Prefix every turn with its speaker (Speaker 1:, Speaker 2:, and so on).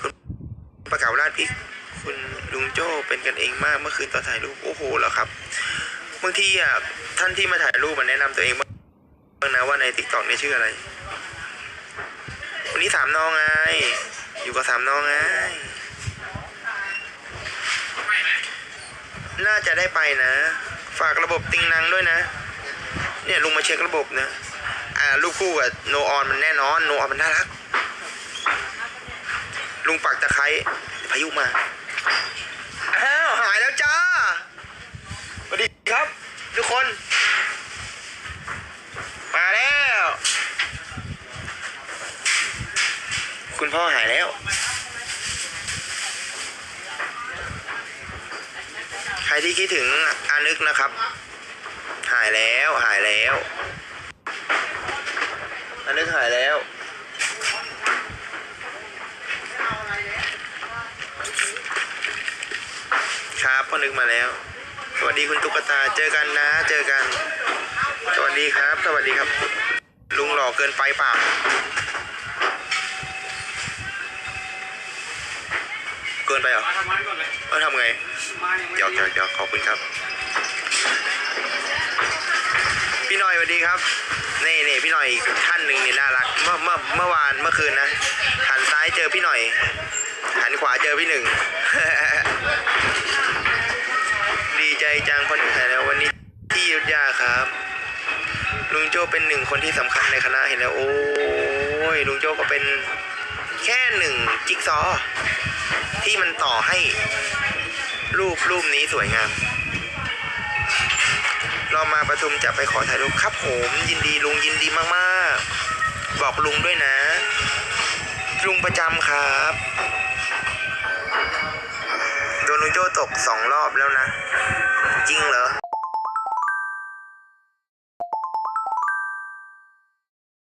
Speaker 1: คุณประกาศราชพริกคุณลุงโจ้เป็นกันเองมากเมื่อคืนตอนถ่ายรูปโอ้โหแล้วครับบางทีอะท่านที่มาถ่ายรูปมาแนะนำตัวเองบ้างนะว่าในติ๊กต็อกเนี่ยชื่ออะไร วันนี้สามน้องไง อยู่กับสามน้องไง น่าจะได้ไปนะ ฝากระบบติงนังด้วยนะ เนี่ยลุงมาเช็คระบบนะ อ่าลูกคู่กับโนออนมันแน่นอน โนออนมันน่ารัก ลุงปักตะไคร้พายุมาอ้าวหายแล้วจ้าสวัสดีครับ ทุกคน มาแล้ว คุณพ่อหายแล้ว ใครที่คิดถึงอานึกนะครับ หายแล้วหายแล้วอานึกหายแล้ว ครับพ่อนึกมาแล้ว สวัสดีคุณตุ๊กตาเจอกันนะ เจอกัน สวัสดีครับ สวัสดีครับ ลุงหล่อเกินไปเปล่าเกินไปเหรอ
Speaker 2: มาทำงานก่อนเอ
Speaker 1: อทำไง
Speaker 2: มายังไม่
Speaker 1: เดี๋ยวเดี๋ยวเดี๋ยวขอบคุณครับ พี่หน่อยสวัสดีครับนี่นี่พี่หน่อยอีกท่านหนึ่งนี่น่ารักเมื่อเมื่อเมื่อวานเมื่อคืนนะหันซ้ายเจอพี่หน่อย หันขวาเจอพี่หนึ่ง ใจจังพอถึงไทยแล้ววันนี้ที่ยุทธยาครับ ลุงโจ้เป็นหนึ่งคนที่สำคัญในคณะเห็นแล้ว โอ้ยลุงโจ้ก็เป็นแค่หนึ่งจิ๊กซอ ที่มันต่อให้รูปรูปนี้สวยงาม เรามาประชุมจะไปขอถ่ายรูปครับผมยินดีลุงยินดีมากๆ บอกลุงด้วยนะ ลุงประจำครับ นลุงโจตกสองรอบแล้วนะ จริงเหรอ